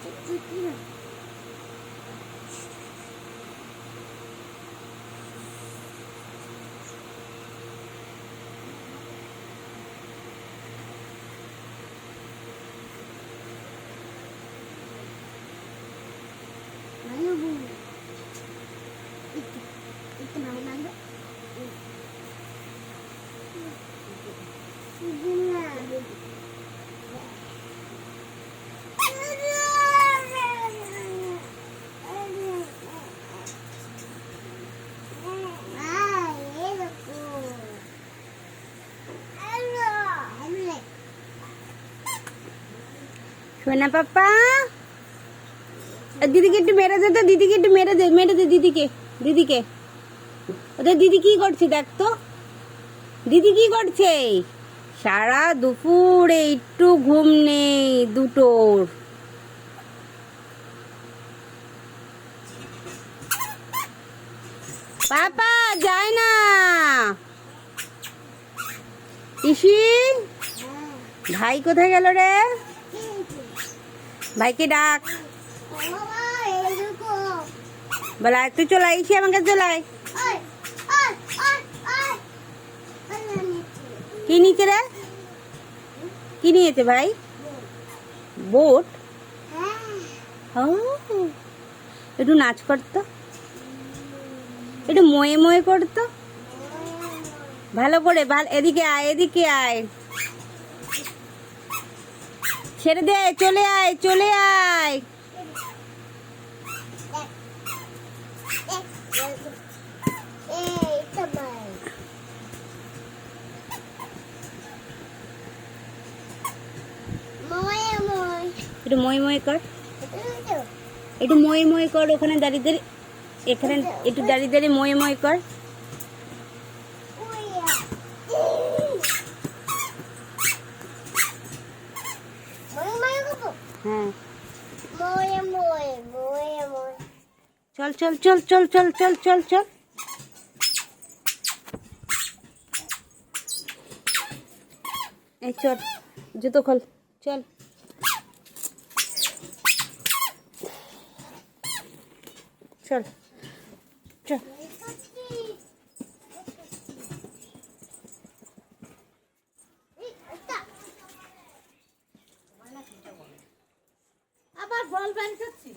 き続きなマヨ সোনা পাপা। দিদিকে একটু মেরে দে তো, দিদিকে একটু মেরে দে মেরে দে দিদিকে দিদিকে। ওদের দিদি কি করছে দেখ তো? দিদি কি করছে? সারা দুপুরে একটু ঘুম নেই দুটোর। পাপা, যায় না। ইসি, ভাই কোথায় গেল রে? ভাইকে ডাক। বলা তুই চলে আইসি আমাকে চলাই কি নিয়েছে রে? কি নিয়েছে ভাই? বোট? ও একটু নাচ করতো? একটু ময়ে ময়ে করতো? ভালো করে ভালো এদিকে আয় এদিকে আয়। ছেড়ে দে, চলে আয় চলে আয়। একটু মই মই কর। একটু মই মই কর, ওখানে দাঁড়িয়ে দাঁড়িয়ে, এখানে একটু দাঁড়িয়ে দাঁড়িয়ে মই মই কর। হ্যাঁ। চল চল চল চল চল চল চল চল। এই চল জুতো খোল চল। চল চল আবার বল ব্যান করছিস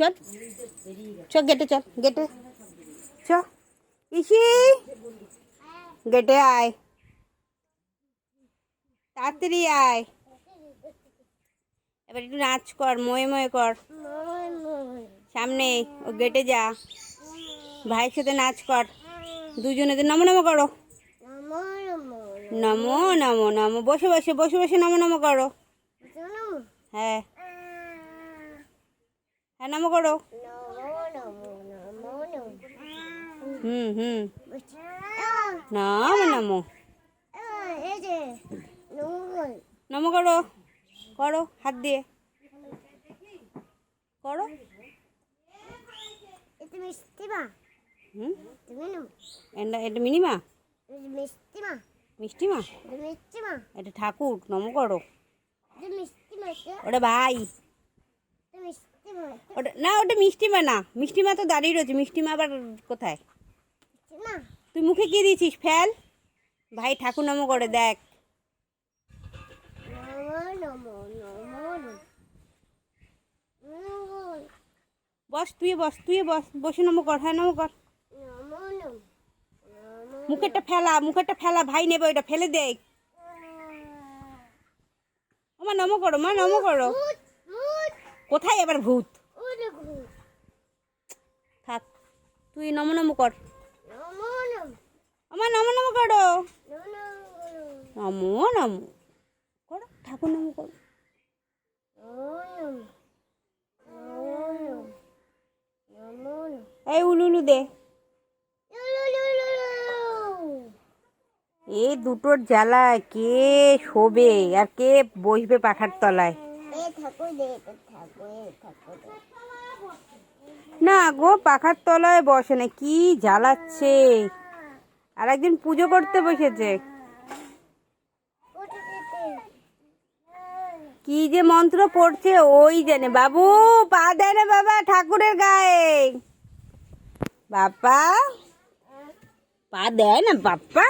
চল। চ গেটে চল, গেটে। চ। ইসি। গেটে আয়। তাড়াতাড়ি আয়। এবার একটু নাচ কর, ময়ে ময়ে কর। সামনে, ও গেটে যা। ভাইয়ের সাথে নাচ কর। দুজনেদের নমো নমো করো। নমো নমো নমো। বসে বসে বসে বসে নমো নমো করো। হ্যাঁ। হ্যাঁ নমো করো হুম হুম নমো নমো নমো করো করো হাত দিয়ে করো এটা মিনিমা মিষ্টি মা এটা ঠাকুর নমো করো ওটা ভাই ওটা না, ওটা মিষ্টি মা, না। মিষ্টি মা তো দাঁড়িয়ে রয়েছে। মিষ্টি মা আবার কোথায়? তুই মুখে কি দিয়েছিস? ফেল। ভাই, ঠাকুর নমো করে দেখ। বস তুই বস তুই বস। বসে নমো কর হ্যাঁ নমো কর। মুখেরটা ফেলা মুখেরটা ফেলা। ভাই, নেবে ওইটা, ফেলে দে। মা, নমো করো, মা, নমো করো। কোথায় এবার ভূত? থাক তুই নমো নমো কর। আমার নমো নমো করো। নমো নমো করো ঠাকুর নাম কর। এই উলু উলু দে। এ দুটোর জ্বালায় কে শোবে আর কে বসবে পাখার তলায়? না গো পাখার তলায় বসে না কি জ্বালাচ্ছে? আর একদিন পুজো করতে বসেছে। কি যে মন্ত্র পড়ছে ওই জানে। বাবু পা দেয় না বাবা ঠাকুরের গায়ে। বাবা পা দেয় না বাপ্পা।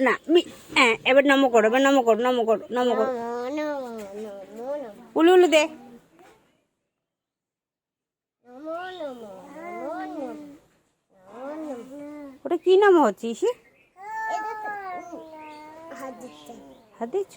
না মি- হ্যাঁ এবার নম করো এবার নম করো নম করো নম করো। উলু উলু দে। ওটা কি নাম হচ্ছে ইসি? হাত দিচ্ছ।